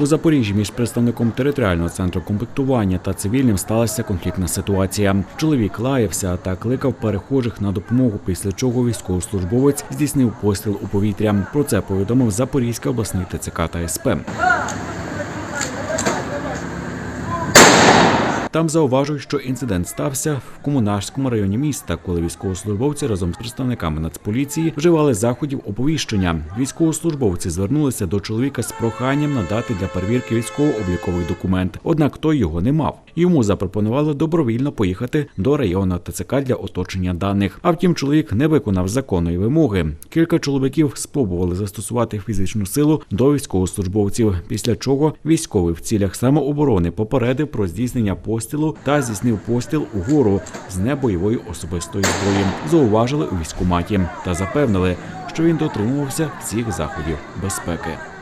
У Запоріжжі між представником територіального центру комплектування та цивільним сталася конфліктна ситуація. Чоловік лаявся та кликав перехожих на допомогу, після чого військовослужбовець здійснив постріл у повітря. Про це повідомив Запорізький обласний ТЦК та СП. Там зауважують, що інцидент стався в комунарському районі міста, коли військовослужбовці разом з представниками нацполіції вживали заходів оповіщення. Військовослужбовці звернулися до чоловіка з проханням надати для перевірки військово-обліковий документ. Однак той його не мав. Йому запропонували добровільно поїхати до районного ТЦК для оточення даних. А втім, чоловік не виконав законної вимоги. Кілька чоловіків спробували застосувати фізичну силу до військовослужбовців, після чого військовий в цілях самооборони попередив про здійснення пострілу та здійснив постріл угору з небойової особистої зброї. Зауважили у військкоматі та запевнили, що він дотримувався всіх заходів безпеки.